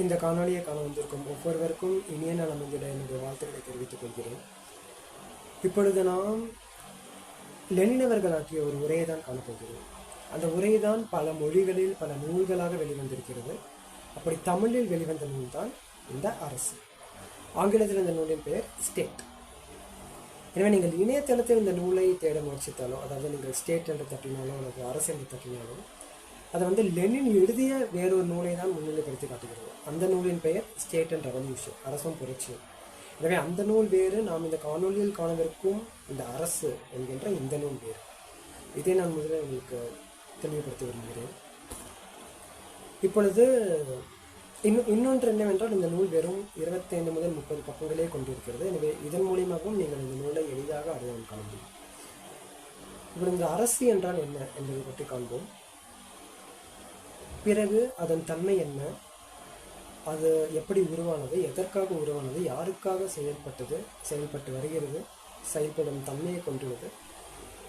இந்த காணொலியை காண வந்திருக்கும் ஒவ்வொருவருக்கும் இனிய நலம் வந்திட என்னுடைய வாழ்த்துக்களை தெரிவித்துக் கொள்கிறேன். இப்பொழுது நாம் லெனினவர்கள் ஆற்றிய ஒரு உரையை தான் காணப்போகிறோம் அந்த உரை தான் பல மொழிகளில் பல நூல்களாக வெளிவந்திருக்கிறது. அப்படி தமிழில் வெளிவந்த நூல் தான் இந்த அரசு. ஆங்கிலத்தில் இந்த நூலின் பெயர் ஸ்டேட். எனவே நீங்கள் இணையதளத்தில் இந்த நூலை தேட முயற்சித்தாலோ அதாவது நீங்கள் ஸ்டேட் என்று தட்டினாலோ அல்லது அரசு என்று தட்டினாலோ அதை வந்து லெனின் எழுதிய வேறொரு நூலை தான் முன்னிலைப்படுத்தி காட்டுகிறது. அந்த நூலின் பெயர் ஸ்டேட் அண்ட் ரெவல்யூஷன் அரசும் புரட்சியும். எனவே அந்த நூல் வேறு நாம் இந்த காணொலியில் காணவிருக்கும் இந்த அரசு என்கின்ற இந்த நூல் வேறு. இதை நான் முதலில் உங்களுக்கு தெளிவுபடுத்த விரும்புகிறேன். இப்பொழுது இன்னும் இன்னொன்று என்னவென்றால் இந்த நூல் வெறும் இருபத்தைந்து முதல் முப்பது பக்கங்களே கொண்டிருக்கிறது. எனவே இதன் மூலியமாகவும் நீங்கள் இந்த நூலை எளிதாக அடையாளம் காண முடியும். இப்போ இந்த அரசு என்றால் என்ன என்பதை பற்றி காண்போம். பிறகு அதன் தன்மை என்ன? அது எப்படி உருவானது? எதற்காக உருவானது? யாருக்காக செயல்பட்டது? செயல்பட்டு வருகிறது. செயல்படும் தன்மையை கொண்டுள்ளது.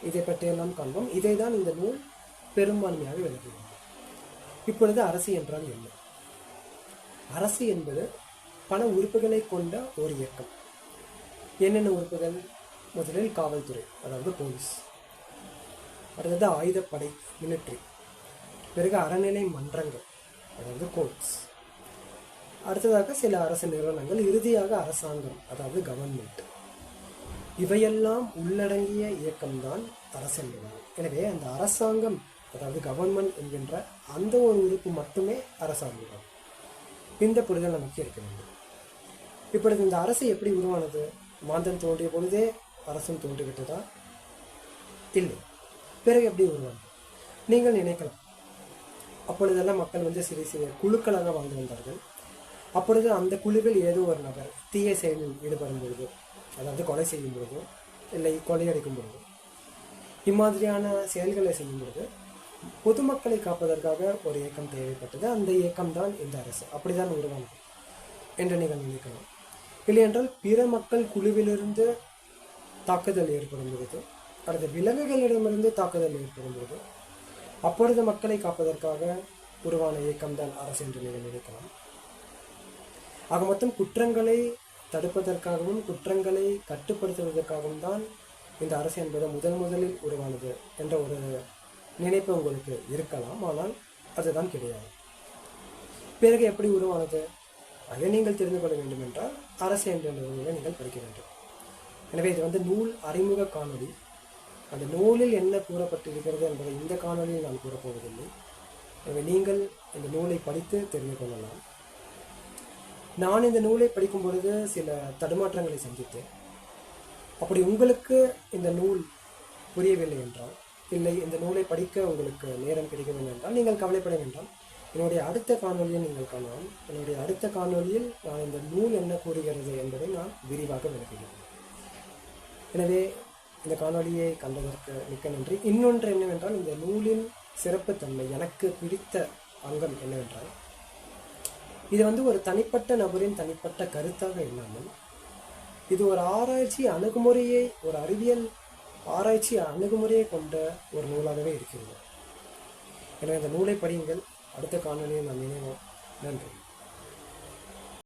இதை பற்றியெல்லாம் காண்போம். இதை தான் இந்த நூல் பெரும்பான்மையாக விளக்குகிறது. இப்பொழுது அரசு என்றால் என்ன? அரசு என்பது பல உறுப்புகளை கொண்ட ஒரு இயக்கம். என்னென்ன உறுப்புகள்? முதலில் காவல்துறை அதாவது போலீஸ். அடுத்தது ஆயுதப்படை மிலிட்ரி பிறகு அறநிலை மன்றங்கள் அதாவது கோர்ட்ஸ் அடுத்ததாக சில அரசு நிறுவனங்கள் இறுதியாக அரசாங்கம் அதாவது கவர்மெண்ட் இவையெல்லாம் உள்ளடங்கிய இயக்கம்தான் அரசு நிறுவனம் எனவே அந்த அரசாங்கம் அதாவது கவர்மெண்ட் என்கின்ற அந்த ஒரு உறுப்பு மட்டுமே அரசாங்கம். இந்த புரிதல் நமக்கு இருக்க வேண்டும். இப்பொழுது இந்த அரசு எப்படி உருவானது? மாந்தன் தோன்றிய பொழுதே அரசும் தோன்றிவிட்டதா இல்லை. பிறகு எப்படி உருவானது? நீங்கள் நினைக்கலாம். அப்பொழுதெல்லாம் மக்கள் வந்து சிறு சிறு குழுக்களாக வாழ்ந்து வந்தார்கள். அப்பொழுது அந்த குழுவில் ஏதோ ஒரு நபர் தீய செயலில் ஈடுபடும் பொழுது அதாவது கொலை செய்யும் பொழுதோ இல்லை கொலையடிக்கும் பொழுதோ இம்மாதிரியான செயல்களை செய்யும் பொழுது பொதுமக்களை காப்பதற்காக ஒரு இயக்கம் தேவைப்பட்டது. அந்த இயக்கம் தான் இந்த அரசு. அப்படிதான் உருவானது என்று நீங்கள் நினைக்கலாம் இல்லையென்றால் பிற மக்கள் குழுவிலிருந்து தாக்குதல் ஏற்படும் பொழுது அல்லது விலங்குகளிடமிருந்து தாக்குதல் ஏற்படும் பொழுது அப்பொழுது மக்களை காப்பதற்காக உருவான இயக்கம்தான் அரசு என்று நீங்கள் நினைக்கலாம். ஆக மொத்தம் குற்றங்களை தடுப்பதற்காகவும் குற்றங்களை கட்டுப்படுத்துவதற்காகவும் தான் இந்த அரசு என்பது முதல் முதலில் உருவானது என்ற ஒரு நினைப்பு உங்களுக்கு இருக்கலாம். ஆனால் அதுதான் கிடையாது. பிறகு எப்படி உருவானது? அதை நீங்கள் தெரிந்து கொள்ள வேண்டும் என்றால் அரசு என்ற நூலை நீங்கள் படிக்க வேண்டும். எனவே இது வந்து நூல் அறிமுக காணொளி. அந்த நூலில் என்ன கூறப்பட்டிருக்கிறது என்பதை இந்த காணொலியில் நான் கூறப்போவதில்லை. எனவே நீங்கள் இந்த நூலை படித்து தெரிந்து கொள்ளலாம். நான் இந்த நூலை படிக்கும் பொழுது சில தடுமாற்றங்களை சந்தித்தேன். அப்படி உங்களுக்கு இந்த நூல் புரியவில்லை என்றால் இல்லை இந்த நூலை படிக்க உங்களுக்கு நேரம் கிடைக்கவில்லை என்றால் நீங்கள் கவலைப்பட வேண்டாம். என்னுடைய அடுத்த காணொலியை நீங்கள் காணலாம். என்னுடைய அடுத்த காணொலியில் நான் இந்த நூல் என்ன கூறுகிறது என்பதை நான் விரிவாக விளக்குகிறேன். எனவே இந்த காணொலியை கண்டதற்கு மிக்க நன்றி. இன்னொன்று என்னவென்றால் இந்த நூலின் சிறப்புத்தன்மை எனக்கு பிடித்த அங்கம் என்னவென்றால் இது வந்து ஒரு தனிப்பட்ட நபரின் தனிப்பட்ட கருத்தாக இல்லாமல் இது ஒரு ஆராய்ச்சி அணுகுமுறையை ஒரு அறிவியல் ஆராய்ச்சி அணுகுமுறையை கொண்ட ஒரு நூலாகவே இருக்கிறது. எனவே இந்த நூலை படியுங்கள். அடுத்த காணொலியை நாம் இணைவோம். நன்றி.